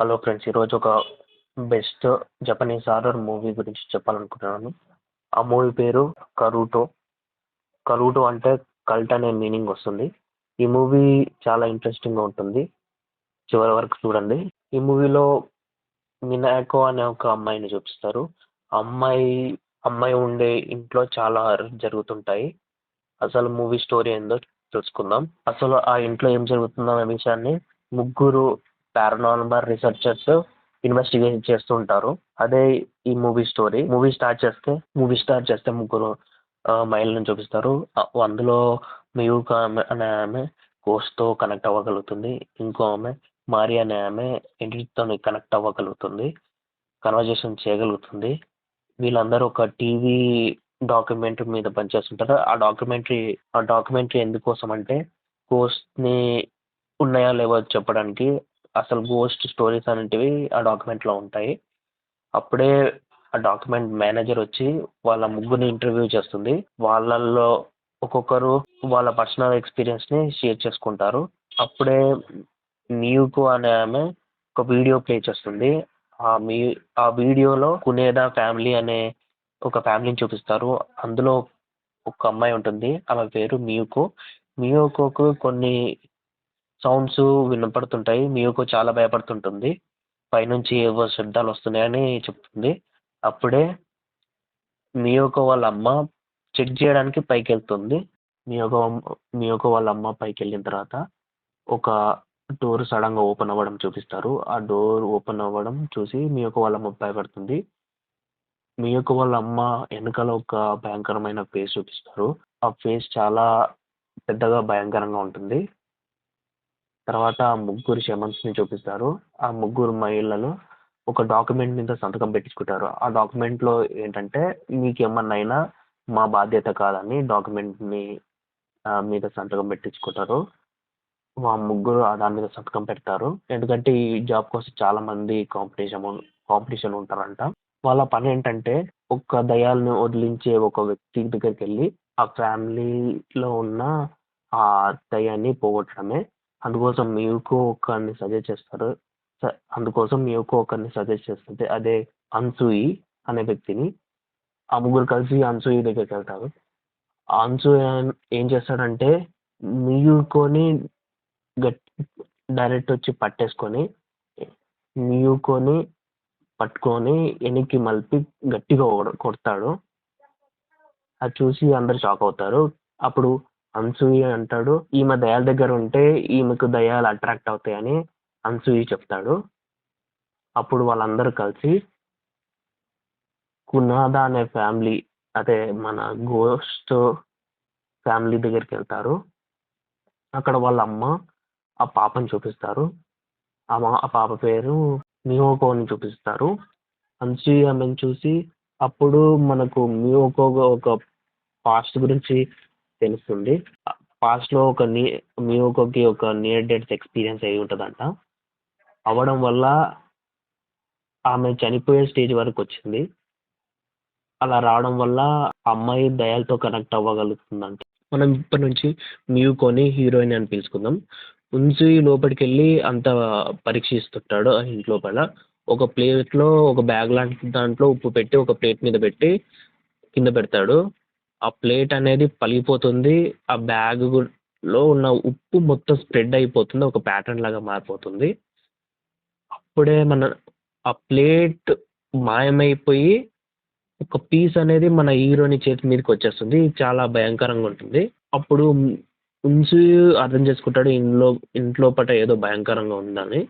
Hello friends ఈరోజు ఒక best Japanese horror movie గురించి చెప్పాలనుకుంటున్నాను. ఆ మూవీ పేరు కరూటో కరూటో అంటే కల్ట్ అనే మీనింగ్ వస్తుంది. ఈ మూవీ చాలా ఇంట్రెస్టింగ్గా ఉంటుంది. చివరి వరకు చూడండి. ఈ మూవీలో మినాకో అనే ఒక అమ్మాయిని చూపిస్తారు. ఆ అమ్మాయి అమ్మాయి ఉండే ఇంట్లో చాలా జరుగుతుంటాయి. అసలు మూవీ స్టోరీ ఏందో తెలుసుకుందాం. అసలు ఆ ఇంట్లో ఏం జరుగుతుందో అనే విషయాన్ని ముగ్గురు పారానార్మల్ రీసెర్చర్స్ ఇన్వెస్టిగేషన్ చేస్తూ ఉంటారు. అదే ఈ మూవీ స్టోరీ. మూవీ స్టార్ట్ చేస్తే మూవీ స్టార్ట్ చేస్తే ముగ్గురు మహిళలను చూపిస్తారు. అందులో మియూక ఆమె అనే ఆమె గోస్ట్తో కనెక్ట్ అవ్వగలుగుతుంది. ఇంకో ఆమె మారి అనే ఆమె ఎంటిటీతో కనెక్ట్ అవ్వగలుగుతుంది. కన్వర్జేషన్ చేయగలుగుతుంది. వీళ్ళందరూ ఒక టీవీ డాక్యుమెంటరీ మీద పనిచేస్తుంటారు. ఆ డాక్యుమెంటరీ ఆ డాక్యుమెంటరీ ఎందుకోసం అంటే గోస్ట్ని ఉన్నాయా లేవో చెప్పడానికి అసలు గోస్ట్ స్టోరీస్ అనేవి ఆ డాక్యుమెంట్లో ఉంటాయి. అప్పుడే ఆ డాక్యుమెంట్ మేనేజర్ వచ్చి వాళ్ళ ముగ్గురిని ఇంటర్వ్యూ చేస్తుంది. వాళ్ళల్లో ఒక్కొక్కరు వాళ్ళ పర్సనల్ ఎక్స్పీరియన్స్ని షేర్ చేసుకుంటారు. అప్పుడే మీకు అనే ఆమె ఒక వీడియో ప్లే చేస్తుంది. ఆ మీ ఆ వీడియోలో కునేదా ఫ్యామిలీ అనే ఒక ఫ్యామిలీని చూపిస్తారు. అందులో ఒక అమ్మాయి ఉంటుంది. ఆమె పేరు మియుకో. మియుకోకు కొన్ని సౌండ్స్ వినపడుతుంటాయి. మియుకో చాలా భయపడుతుంటుంది. పైనుంచి ఏవో శబ్దాలు వస్తున్నాయని చెప్తుంది. అప్పుడే మియోకో వాళ్ళ అమ్మ చెక్ చేయడానికి పైకి వెళ్తుంది మియోకో మియోకో వాళ్ళ అమ్మ పైకి వెళ్ళిన తర్వాత ఒక డోర్ సడన్గా ఓపెన్ అవ్వడం చూపిస్తారు. ఆ డోర్ ఓపెన్ అవ్వడం చూసి మియోకో వాళ్ళ అమ్మ భయపడుతుంది. మియోకో వాళ్ళ అమ్మ వెనకాల ఒక భయంకరమైన ఫేస్ చూపిస్తారు. ఆ ఫేస్ చాలా పెద్దగా భయంకరంగా ఉంటుంది. తర్వాత ఆ ముగ్గురు షమన్స్ని చూపిస్తారు. ఆ ముగ్గురు మహిళలు ఒక డాక్యుమెంట్ మీద సంతకం పెట్టించుకుంటారు. ఆ డాక్యుమెంట్లో ఏంటంటే మీకు ఏమన్నా అయినా మా బాధ్యత కాదని డాక్యుమెంట్ని మీద సంతకం పెట్టించుకుంటారు. మా ముగ్గురు దాని మీద సంతకం పెడతారు. ఎందుకంటే ఈ జాబ్ కోసం చాలా మంది కాంపిటీషన్ కాంపిటీషన్ ఉంటారంట. వాళ్ళ పని ఏంటంటే ఒక దయాలను వదిలించే ఒక వ్యక్తి దగ్గరికి వెళ్ళి ఆ ఫ్యామిలీలో ఉన్న ఆ దయాన్ని పోగొట్టడమే. అందుకోసం మీకు ఒకరిని సజెస్ట్ చేస్తారు. స- అందుకోసం మీకు ఒకరిని సజెస్ట్ చేస్తుంది అదే అన్సూయి అనే వ్యక్తిని ఆ ముగ్గురు కలిసి అన్సూయి దగ్గరికి వెళ్తారు. ఆ అన్సూయి ఏం- చేస్తాడంటే మియుకోని గట్ డైరెక్ట్ వచ్చి పట్టేసుకొని మియుకోని పట్టుకొని వెనక్కి మలిపి గట్టిగా కొడతాడు. అది చూసి అందరు షాక్ అవుతారు. అప్పుడు అన్సూయి అంటాడు. ఈమె దయాల దగ్గర ఉంటే ఈమెకు దయాలు అట్రాక్ట్ అవుతాయని అన్సూయి చెప్తాడు. అప్పుడు వాళ్ళందరూ కలిసి కునాదా అనే ఫ్యామిలీ అదే మన గోస్ట్ ఫ్యామిలీ దగ్గరికి వెళ్తారు. అక్కడ వాళ్ళ అమ్మ ఆ పాపని చూపిస్తారు. ఆ మా- ఆ పాప పేరు మియోకోని చూపిస్తారు. అన్సూయి ఆమెను చూసి అప్పుడు మనకు మియోకో ఒక పాస్ట్ గురించి తెలుస్తుంది. పాస్ట్లో ఒక నీ మియోకోకి ఒక నియర్ డెత్ ఎక్స్పీరియన్స్ అయి ఉంటుందంట. అవ్వడం వల్ల ఆమె చనిపోయే స్టేజ్ వరకు వచ్చింది. అలా రావడం వల్ల అమ్మాయి దయాలతో కనెక్ట్ అవ్వగలుగుతుందంట. మనం ఇప్పటి నుంచి మియూకోని హీరోయిన్ అని పిలుచుకుందాం. ఉంచి లోపలికి వెళ్ళి అంత పరీక్షిస్తుంటాడు ఆ ఇంటి లోపల. ఒక ప్లేట్లో ఒక బ్యాగ్ లాంటి దాంట్లో ఉప్పు పెట్టి ఒక ప్లేట్ మీద పెట్టి కింద పెడతాడు. ఆ ప్లేట్ అనేది పలిగిపోతుంది ఆ బ్యాగ్లో ఉన్న ఉప్పు మొత్తం స్ప్రెడ్ అయిపోతుంది ఒక ప్యాటర్న్ లాగా మారిపోతుంది. అప్పుడే మన ఆ ప్లేట్ మాయమైపోయి ఒక పీస్ అనేది మన హీరోని చేతి మీదకి వచ్చేస్తుంది. చాలా భయంకరంగా ఉంటుంది. అప్పుడు ఉంచి అర్థం చేసుకుంటాడు ఇంట్లో ఇంట్లో పట ఏదో భయంకరంగా ఉందని.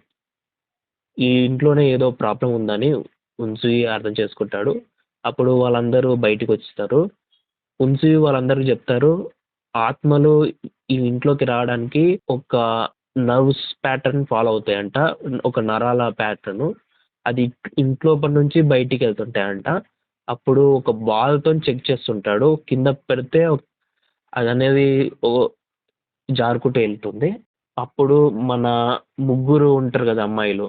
ఈ ఇంట్లోనే ఏదో ప్రాబ్లం ఉందని ఉంచి అర్థం చేసుకుంటాడు. అప్పుడు వాళ్ళందరూ బయటికి వచ్చేస్తారు. ఉంచి వాళ్ళందరికీ చెప్తారు. ఆత్మలు ఈ ఇంట్లోకి రావడానికి ఒక నర్వ్స్ ప్యాటర్న్ ఫాలో అవుతాయంట. ఒక నరాల ప్యాటర్న్. అది ఇంట్లోపటి నుంచి బయటికి వెళ్తుంటాయంట. అప్పుడు ఒక బాల్తో చెక్ చేస్తుంటాడు. కింద పెడితే అది అనేది ఓ జారుకుంటూ వెళ్తుంది. అప్పుడు మన ముగ్గురు ఉంటారు కదా అమ్మాయిలు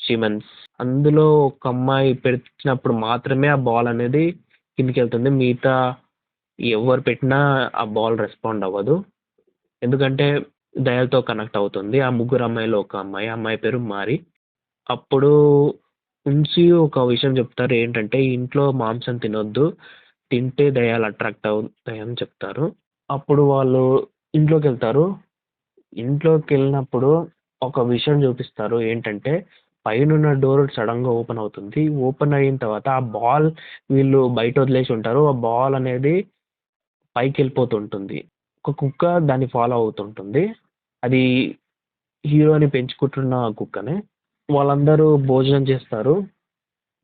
సిమెన్స్ అందులో ఒక అమ్మాయి పెట్టినప్పుడు మాత్రమే ఆ బాల్ అనేది కిందికి వెళ్తుంది. మిగతా ఎవరు పెట్టినా ఆ బాల్ రెస్పాండ్ అవ్వదు. ఎందుకంటే దయలతో కనెక్ట్ అవుతుంది. ఆ ముగ్గురు అమ్మాయిలో ఒక అమ్మాయి ఆ అమ్మాయి పేరు మారి. అప్పుడు ఉంచి ఒక విషయం చెప్తారు. ఏంటంటే ఇంట్లో మాంసం తినొద్దు తింటే దయ్యాలు అట్రాక్ట్ అవుతాయని చెప్తారు. అప్పుడు వాళ్ళు ఇంట్లోకి వెళ్తారు. ఇంట్లోకి వెళ్ళినప్పుడు ఒక విషయం చూపిస్తారు. ఏంటంటే పైనున్న డోర్ సడన్గా ఓపెన్ అవుతుంది. ఓపెన్ అయిన తర్వాత ఆ బాల్ వీళ్ళు బయట వదిలేసి ఉంటారు. ఆ బాల్ అనేది పైకి వెళ్ళిపోతుంటుంది ఒక కుక్క దాన్ని ఫాలో అవుతుంటుంది. అది హీరోని పెంచుకుంటున్న కుక్కనే. వాళ్ళందరూ భోజనం చేస్తారు.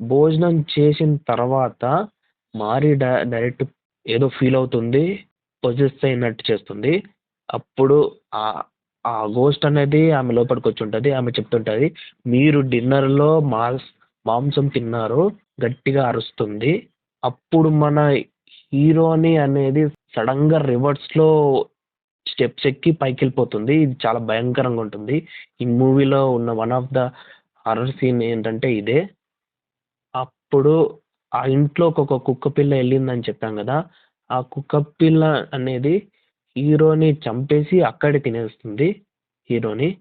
భోజనం చేసిన తర్వాత మారి డై డైరెక్ట్ ఏదో ఫీల్ అవుతుంది. పొజెస్ అయినట్టు చేస్తుంది. అప్పుడు ఆ ఆ గోస్ట్ అనేది ఆమె లోపలికి వచ్చి ఉంటుంది. ఆమె చెప్తుంటుంది మీరు డిన్నర్లో మాంసం తిన్నారు. గట్టిగా అరుస్తుంది. అప్పుడు మన హీరోని అనేది సడన్గా రివర్స్లో స్టెప్స్ ఎక్కి పైకి వెళ్ళిపోతుంది ఇది చాలా భయంకరంగా ఉంటుంది. ఈ మూవీలో ఉన్న one of the horror scene ఏంటంటే ఇదే. అప్పుడు ఆ ఇంట్లోకి ఒక కుక్క పిల్ల వెళ్ళిందని చెప్పాం కదా. ఆ కుక్క పిల్ల అనేది హీరోని చంపేసి అక్కడే తినేస్తుంది హీరోని.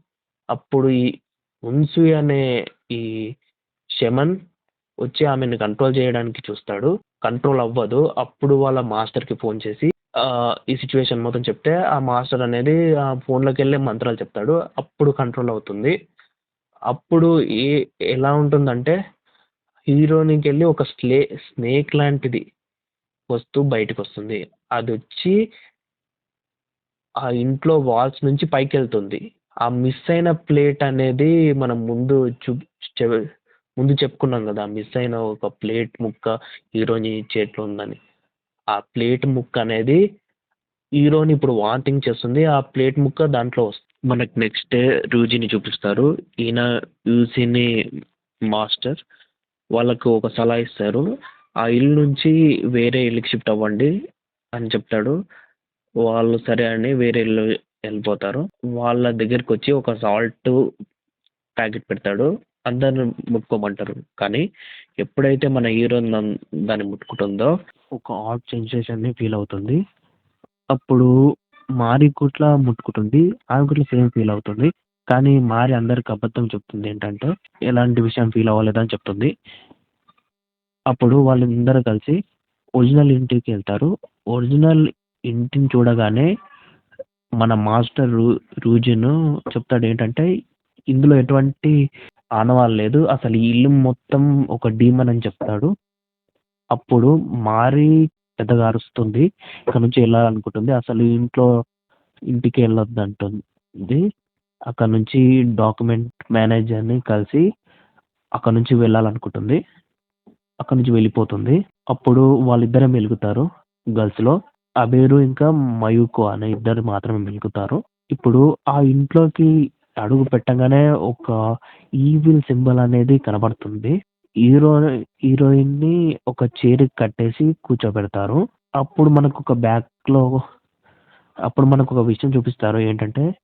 అప్పుడు ఈ ఉన్సూయ్ అనే ఈ శమన్ వచ్చి ఆమెను కంట్రోల్ చేయడానికి చూస్తాడు. కంట్రోల్ అవ్వదు. అప్పుడు వాళ్ళ మాస్టర్కి ఫోన్ చేసి ఈ సిచ్యువేషన్ మొత్తం చెప్తే ఆ మాస్టర్ అనేది ఆ ఫోన్లోకి వెళ్ళే మంత్రాలు చెప్తాడు. అప్పుడు కంట్రోల్ అవుతుంది. అప్పుడు ఏ ఎలా ఉంటుందంటే హీరోనికి వెళ్ళి ఒక స్లే స్నేక్ లాంటిది వస్తూ బయటకు వస్తుంది అది వచ్చి ఆ ఇంట్లో వాల్స్ నుంచి పైకి వెళ్తుంది ఆ మిస్ అయిన ప్లేట్ అనేది మనం ముందు చూ ముందు చెప్పుకున్నాం కదా మిస్ అయిన ఒక ప్లేట్ ముక్క హీరోని చేతిలో ఉందని. ఆ ప్లేట్ ముక్క అనేది హీరోని ఇప్పుడు వాంతింగ్ చేస్తుంది. ఆ ప్లేట్ ముక్క దాంట్లో వస్తుంది మనకు నెక్స్ట్ డే రూజీని చూపిస్తారు. ఈయన యూసీని మాస్టర్ వాళ్ళకు ఒక సలహా ఇస్తారు. ఆ ఇల్లు నుంచి వేరే ఇల్లుకి షిఫ్ట్ అవ్వండి అని చెప్తాడు. వాళ్ళు సరే అని వేరే ఇల్లు వెళ్ళిపోతారు. వాళ్ళ దగ్గరికి వచ్చి ఒక సాల్ట్ ప్యాకెట్ పెడతాడు. అందరిని ముట్టుకోమంటారు. కానీ ఎప్పుడైతే మన హీరో దాన్ని ముట్టుకుంటుందో ఒక ఆడ్ సెన్సేషన్ని ఫీల్ అవుతుంది. అప్పుడు మారి గుట్ల ముట్టుకుంటుంది. ఆమె గుట్ల సేమ్ ఫీల్ అవుతుంది. కానీ మారి అందరికి అబద్ధం చెప్తుంది ఏంటంటే ఎలాంటి విషయం ఫీల్ అవ్వలేదని చెప్తుంది. అప్పుడు వాళ్ళందరూ కలిసి ఒరిజినల్ ఇంటికి వెళ్తారు. ఒరిజినల్ ఇంటిని చూడగానే మన మాస్టర్ రూ రూజిన్ చెప్తాడు ఏంటంటే ఇందులో ఎటువంటి ఆనవాళ్ళు లేదు అసలు ఈ ఇల్లు మొత్తం ఒక డీమన్ అని చెప్తాడు. అప్పుడు మారి పెద్దగా అరుస్తుంది ఇక్కడ నుంచి వెళ్ళాలనుకుంటుంది. అసలు ఇంట్లో ఇంటికి వెళ్ళొద్దు అంటుంది అక్కడ నుంచి డాక్యుమెంట్ మేనేజర్ని కలిసి అక్కడ నుంచి వెళ్ళాలనుకుంటుంది. అక్కడ నుంచి వెళ్ళిపోతుంది. అప్పుడు వాళ్ళిద్దరే మెలుగుతారు గర్ల్స్లో. అబేరు ఇంకా మయూకో అనే ఇద్దరు మాత్రమే మెలుగుతారు. ఇప్పుడు ఆ ఇంట్లోకి అడుగు పెట్టగానే ఒక ఈవిల్ సింబల్ అనేది కనబడుతుంది. హీరో హీరోయిన్ని ఒక చైర్కి కట్టేసి కూర్చోబెడతారు. అప్పుడు మనకు ఒక బ్యాక్లో అప్పుడు మనకు ఒక విషయం చూపిస్తారు. ఏంటంటే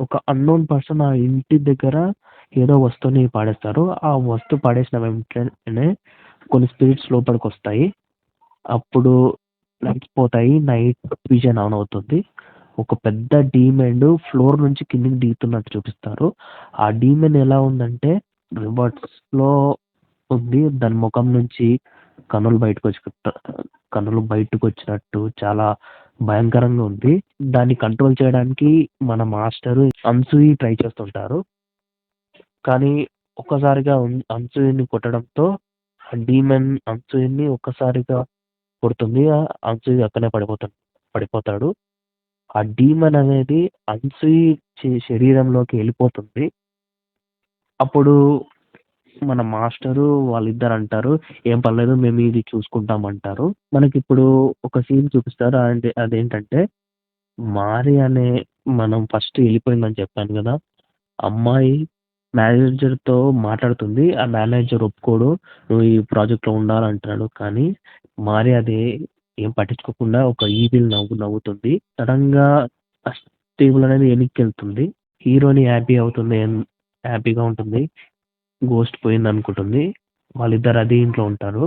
ఒక అన్నోన్ పర్సన్ ఆ ఇంటి దగ్గర ఏదో వస్తువుని పాడేస్తారు. ఆ వస్తువు పాడేసిన వెంటనే కొన్ని స్పిరిట్స్ లోపలికి వస్తాయి. అప్పుడు లైట్స్ పోతాయి. నైట్ విజన్ ఆన్ అవుతుంది. ఒక పెద్ద డీమెండ్ ఫ్లోర్ నుంచి కిందికి దిగుతున్నట్టు చూపిస్తారు. ఆ డీమెన్ ఎలా ఉందంటే రివర్స్లో ఉంది. దాని ముఖం నుంచి కన్నులు బయటకు వచ్చి కన్నులు బయటకు వచ్చినట్టు చాలా భయంకరంగా ఉంది. దాన్ని కంట్రోల్ చేయడానికి మన మాస్టర్ అన్సూయి ట్రై చేస్తుంటారు. కానీ ఒక్కసారిగా అన్సూయిని కొట్టడంతో డీమెన్ అన్సూయిని ఒక్కసారిగా కొడుతుంది. అన్సూయి అక్కడే పడిపోతాడు పడిపోతాడు. ఆ డీమన్ అనేది అన్సీ శరీరంలోకి వెళ్ళిపోతుంది. అప్పుడు మన మాస్టరు వాళ్ళిద్దరు అంటారు ఏం పర్లేదు మేము ఇది చూసుకుంటాం అంటారు. మనకి ఇప్పుడు ఒక సీన్ చూపిస్తారు. అంటే అదేంటంటే మారి అనే మనం ఫస్ట్ వెళ్ళిపోయిందని చెప్పాను కదా అమ్మాయి మేనేజర్తో మాట్లాడుతుంది. ఆ మేనేజర్ ఒప్పుకోడు నువ్వు ఈ ప్రాజెక్ట్లో ఉండాలంటున్నాడు. కానీ మారి అది ఏం పట్టించుకోకుండా ఒక ఈవిల్ నవ్వు నవ్వుతుంది. సడన్గా టేబుల్ అనేది వెనక్కి వెళ్తుంది హీరోని హ్యాపీ అవుతుంది హ్యాపీగా ఉంటుంది. గోస్ట్ పోయింది అనుకుంటుంది. వాళ్ళిద్దరు అదే ఇంట్లో ఉంటారు.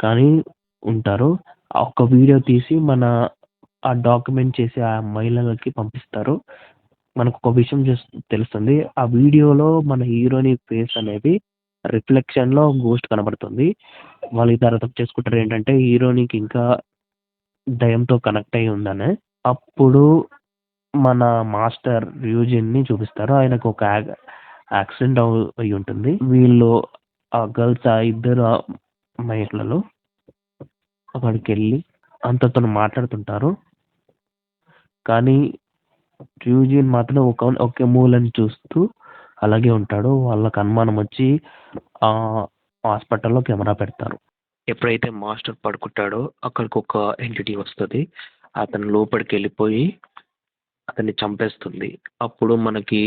కానీ ఉంటారు. ఒక వీడియో తీసి మన ఆ డాక్యుమెంట్ చేసి ఆ మహిళలకి పంపిస్తారు. మనకు ఒక విషయం తెలుస్తుంది. ఆ వీడియోలో మన హీరోని ఫేస్ అనేది రిఫ్లెక్షన్‌లో గోస్ట్ కనబడుతుంది. వాళ్ళు ఇద్దరు అర్థం చేసుకుంటారు ఏంటంటే హీరోయిన్‌కి ఇంకా దయంతో కనెక్ట్ అయి ఉందని. అప్పుడు మన మాస్టర్ రియూజిన్ని చూపిస్తారు. ఆయనకు ఒక యాక్సిడెంట్ అయి అయ్యి ఉంటుంది. వీళ్ళు ఆ గర్ల్స్ ఆ ఇద్దరు మహిళలు అక్కడికెళ్ళి అంతతో మాట్లాడుతుంటారు. కానీ యూజిన్ మాత్రం ఒక ఒకే మూలని చూస్తూ అలాగే ఉంటాడు. వాళ్ళకి అనుమానం వచ్చి హాస్పిటల్‌లో కెమెరా పెడతారు. ఎప్పుడైతే మాస్టర్ పడుకుంటాడో అక్కడికి ఒక ఎంటిటీ వస్తుంది అతను లోపలికి వెళ్ళిపోయి అతన్ని చంపేస్తుంది. అప్పుడు మనకి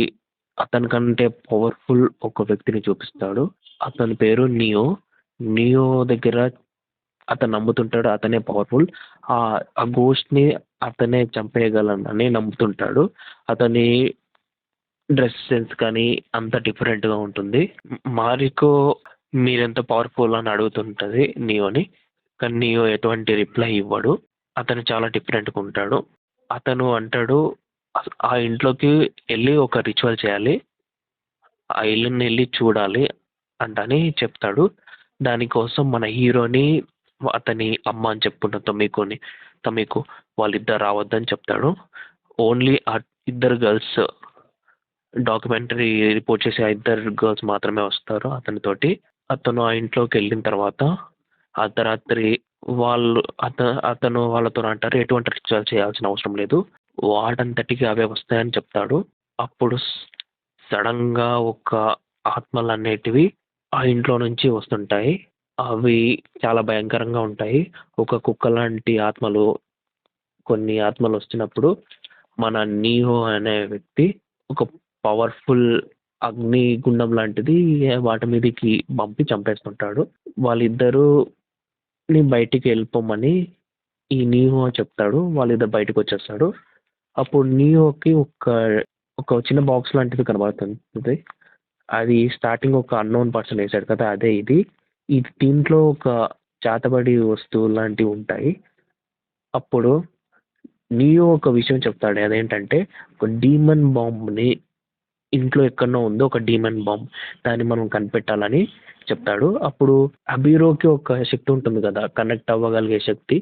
అతని కంటే పవర్‌ఫుల్ ఒక వ్యక్తిని చూపిస్తాడు. అతని పేరు నియో. నియో దగ్గర అతను నమ్ముతుంటాడు అతనే పవర్‌ఫుల్. ఆ ఆ గోస్ట్‌ని అతనే చంపేయగలనని నమ్ముతుంటాడు. అతని డ్రెస్ సెన్స్ కానీ అంత డిఫరెంట్‌గా ఉంటుంది. మారికో మీరెంత పవర్‌ఫుల్ అని అడుగుతుంటుంది నియోని. కానీ నియో ఎటువంటి రిప్లై ఇవ్వడు. అతను చాలా డిఫరెంట్‌గా ఉంటాడు. అతను అంటాడు ఆ ఇంట్లోకి వెళ్ళి ఒక రిచువల్ చేయాలి. ఆ ఇల్లుని వెళ్ళి చూడాలి అంటని చెప్తాడు. దానికోసం మన హీరోని అతని అమ్మ అని చెప్పుకున్న తొమికోని తమ్మికు వాళ్ళిద్దరు రావద్దని చెప్తాడు. ఓన్లీ ఆ ఇద్దరు గర్ల్స్ డాక్యుమెంటరీ రిపోర్ట్ చేసే ఆ ఇద్దరు గర్ల్స్ మాత్రమే వస్తారు అతనితోటి. అతను ఆ ఇంట్లోకి వెళ్ళిన తర్వాత అర్ధరాత్రి వాళ్ళు అత అతను వాళ్ళతో అంటారు ఎటువంటి రిచువల్ చేయాల్సిన అవసరం లేదు. వాటంతటికి అవే వస్తాయని చెప్తాడు. అప్పుడు సడన్గా ఒక ఒక ఆత్మలనేటివి ఆ ఇంట్లో నుంచి వస్తుంటాయి. అవి చాలా భయంకరంగా ఉంటాయి. ఒక కుక్క లాంటి ఆత్మలు కొన్ని ఆత్మలు వస్తున్నప్పుడు మన నీహో అనే వ్యక్తి ఒక పవర్‌ఫుల్ అగ్ని గుండం లాంటిది వాటి మీదకి పంపి చంపేస్తుంటాడు. వాళ్ళిద్దరూని బయటికి వెళ్ళిపోమని ఈ నియో చెప్తాడు. వాళ్ళిద్దరు బయటకొచ్చేస్తారు. అప్పుడు నియోకి ఒక ఒక చిన్న బాక్స్ లాంటిది కనబడుతుంది అది స్టార్టింగ్ ఒక అన్‌నోన్ పర్సన్ వేసాడు కదా! అదే ఇది. ఇది దీంట్లో ఒక చేతబడి వస్తువు లాంటివి ఉంటాయి. అప్పుడు నియో ఒక విషయం చెప్తాడు. అదేంటంటే ఒక డీమన్ బాంబ్‌ని ఇంట్లో ఎక్కడనో ఉందో ఒక డీమన్ బాంబ్. దాన్ని మనం కనిపెట్టాలని చెప్తాడు. అప్పుడు అబీరోకి ఒక శక్తి ఉంటుంది కదా! కనెక్ట్ అవ్వగలిగే శక్తి.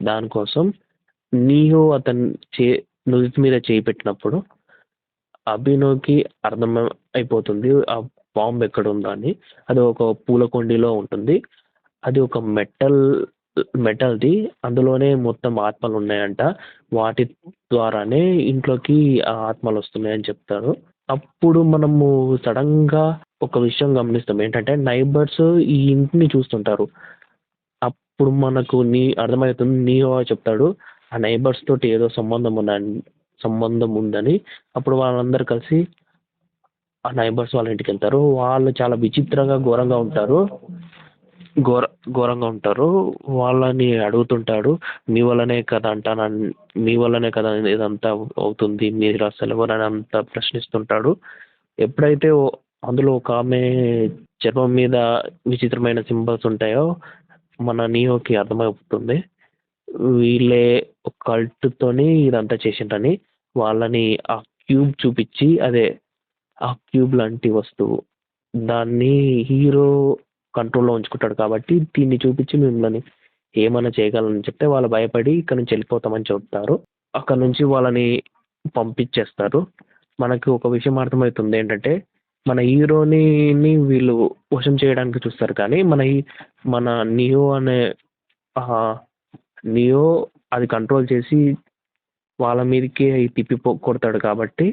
దానికోసం నీయో అతను చే నుదిటి మీద చేయి పెట్టినప్పుడు అభినోకి అర్థం అయిపోతుంది. ఆ బాంబ్ ఎక్కడుందో అని. అది ఒక పూల కుండీలో ఉంటుంది. అది ఒక మెటల్ మెటల్‌ది. అందులోనే మొత్తం ఆత్మలున్నాయంట. వాటి ద్వారానే ఇంట్లోకి ఆ ఆత్మలొస్తున్నాయని చెప్తారు. అప్పుడు మనము సడన్గా ఒక విషయం గమనిస్తాం. ఏంటంటే నైబర్స్ ఈ ఇంటిని చూస్తుంటారు. అప్పుడు మనకు నీ అర్థమవుతుంది. నీయో చెప్తాడు. ఆ నైబర్స్ తోటి ఏదో సంబంధం ఉన్న సంబంధం ఉందని. అప్పుడు వాళ్ళందరూ కలిసి ఆ నైబర్స్ వాళ్ళ ఇంటికెళ్తారు. వాళ్ళు చాలా విచిత్రంగా ఘోరంగా ఉంటారు. ఘోర ఘోరంగా ఉంటారు. వాళ్ళని అడుగుతుంటాడు. మీ వల్లనే కదా అంటాను మీ వల్లనే కదా ఇదంతా అవుతుంది. మీరు అసలు ఎవరని అంత ప్రశ్నిస్తుంటాడు. ఎప్పుడైతే అందులో ఒక ఆమె చర్మం మీద విచిత్రమైన సింబల్స్ ఉంటాయో మన నియోకి అర్థమవుతుంది. వీళ్ళే ఒక కల్ట్‌తోని ఇదంతా చేసిండ్రని. వాళ్ళని ఆ క్యూబ్ చూపించి అదే ఆ క్యూబ్ లాంటి వస్తువు. దాన్ని హీరో కంట్రోల్‌లో ఉంచుకుంటాడు కాబట్టి దీన్ని చూపించి మిమ్మల్ని ఏమైనా చేయగలనని చెప్తే వాళ్ళు భయపడి ఇక్కడ నుంచి వెళ్ళిపోతామని చెప్తారు. అక్కడి నుంచి వాళ్ళని పంపించేస్తారు. మనకు ఒక విషయం అర్థమవుతుంది ఏంటంటే మన హీరోని వీళ్ళు వశం చేయడానికి చూస్తారు కానీ మన మన నియో అనే నియో అది కంట్రోల్ చేసి వాళ్ళ మీదకే తిప్పి కొడతాడు కాబట్టి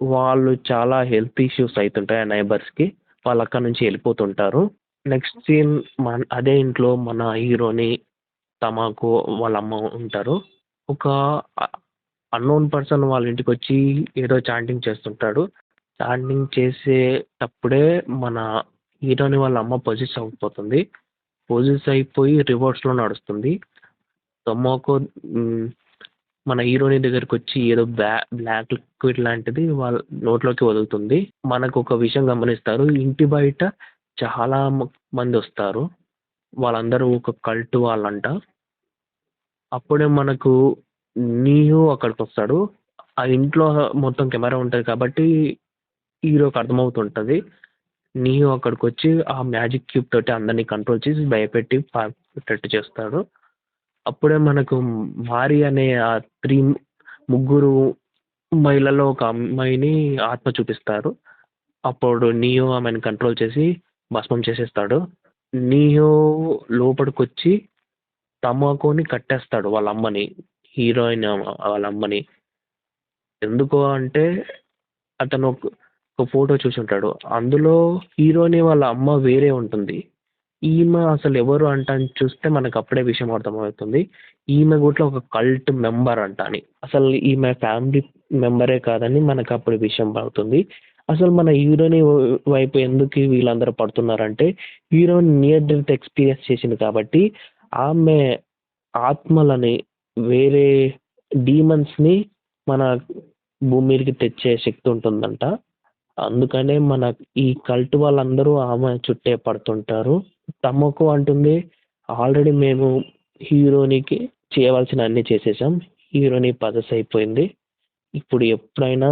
వాళ్ళు చాలా హెల్త్ ఇష్యూస్ అవుతుంటాయి ఆ నైబర్స్‌కి. వాళ్ళు అక్కడి నుంచి వెళ్ళిపోతుంటారు. నెక్స్ట్ సీన్ మన అదే ఇంట్లో మన హీరోని, తమకు వాళ్ళ అమ్మ ఉంటారు. ఒక అన్‌నోన్ పర్సన్ వాళ్ళ ఇంటికొచ్చి ఏదో చాంటింగ్ చేస్తుంటాడు. చాంటింగ్ చేసేటప్పుడే మన హీరోని వాళ్ళ అమ్మ పొజిస్ అయిపోతుంది. పొజిస్ అయిపోయి రివర్స్‌లో నడుస్తుంది. తొమాకో మన మన హీరోయిన్ దగ్గరకొచ్చి ఏదో బ్లా బ్లాక్ లిక్విడ్ లాంటిది వాళ్ళ నోట్లోకి వదులుతుంది. ఒక విషయం గమనిస్తారు. ఇంటి బయట చాలా మంది వస్తారు. వాళ్ళందరూ ఒక కల్ట్ వాళ్ళంట. అప్పుడే మనకు నీయూ అక్కడికి వస్తాడు ఆ ఇంట్లో మొత్తం కెమెరా ఉంటుంది కాబట్టి హీరోకి అర్థమవుతుంటుంది. నియో అక్కడికి వచ్చి ఆ మ్యాజిక్ క్యూబ్ తోటి అందరినీ కంట్రోల్ చేసి భయపెట్టి పారిపోయేటట్టు చేస్తాడు. అప్పుడే మనకు మారి అనే ఆ త్రీ ముగ్గురు మహిళల్లో ఒక అమ్మాయిని ఆత్మ చూపిస్తారు. అప్పుడు నీయో ఆమెను కంట్రోల్ చేసి భస్మం చేసేస్తాడు. నియో లోపలికి వచ్చి తమాకోని కట్టేస్తాడు వాళ్ళ అమ్మని హీరోయిన్ వాళ్ళ అమ్మని ఎందుకు అంటే అతను ఒక ఒక ఫోటో చూసి ఉంటాడు అందులో హీరోని వాళ్ళ అమ్మ వేరే ఉంటుంది. ఈమె అసలు ఎవరు అంట అని చూస్తే మనకు అప్పుడే విషయం అర్థమవుతుంది. ఈమె కూడా ఒక కల్ట్ మెంబర్ అంట అని. అసలు ఈమె ఫ్యామిలీ మెంబరే కాదని మనకు అప్పుడు విషయం అవుతుంది. అసలు మన హీరోని వైపు ఎందుకు వీళ్ళందరూ పడుతున్నారంటే హీరోని నియర్ డెత్ ఎక్స్పీరియన్స్ చేసింది కాబట్టి ఆమె ఆత్మలని వేరే డీమన్స్ని మన భూమి మీదకి తెచ్చే శక్తి ఉంటుందంట. అందుకనే మన ఈ కల్ట్ వాళ్ళందరూ ఆమె చుట్టే పడుతుంటారు. తమకు అంటుంది ఆల్రెడీ మేము హీరోనికి చేయవలసిన అన్ని చేసేసాం హీరోని పదస్ అయిపోయింది ఇప్పుడు ఎప్పుడైనా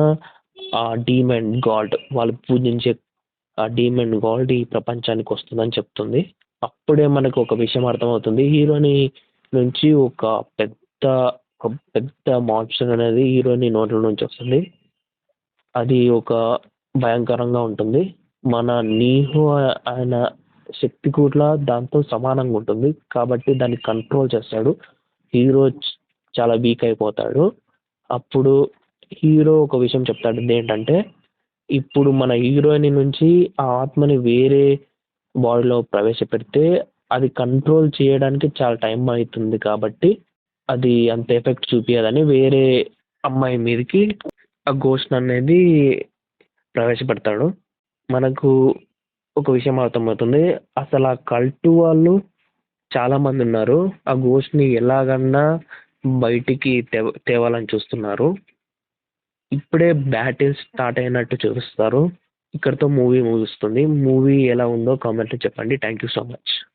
ఆ డీమన్ గాడ్ వాళ్ళు పూజించే ఆ డీమన్ గాడ్ ఈ ప్రపంచానికి వస్తుందని చెప్తుంది. అప్పుడే మనకు ఒక విషయం అర్థమవుతుంది. హీరోని నుంచి ఒక పెద్ద ఒక పెద్ద మాన్స్టర్ అనేది హీరోని నోట్ల నుంచి వస్తుంది. అది ఒక భయంకరంగా ఉంటుంది. మన నీహో ఆయన శక్తి కూడా దాంతో సమానంగా ఉంటుంది. కాబట్టి దాన్ని కంట్రోల్ చేస్తాడు. హీరో చాలా వీక్ అయిపోతాడు. అప్పుడు హీరో ఒక విషయం చెప్తాడు. ఏంటంటే ఇప్పుడు మన హీరోయిన్ నుంచి ఆ ఆత్మని వేరే బాడీలో ప్రవేశపెడితే అది కంట్రోల్ చేయడానికి చాలా టైం అవుతుంది. కాబట్టి అది అంత ఎఫెక్ట్ చూపించదని వేరే అమ్మాయి మీదకి ఆ ఘోషణ అనేది ప్రవేశపెడతాడు. మనకు ఒక విషయం అర్థమవుతుంది. అసలు ఆ కల్టు వాళ్ళు చాలామంది ఉన్నారు. ఆ గోస్ట్ని ఎలాగన్నా బయటికి తేవ తేవాలని చూస్తున్నారు. ఇప్పుడే బ్యాటిల్ స్టార్ట్ అయినట్టు చూపిస్తారు. ఇక్కడితో మూవీ ముగుస్తుంది. మూవీ ఎలా ఉందో కామెంట్లో చెప్పండి. Thank you so much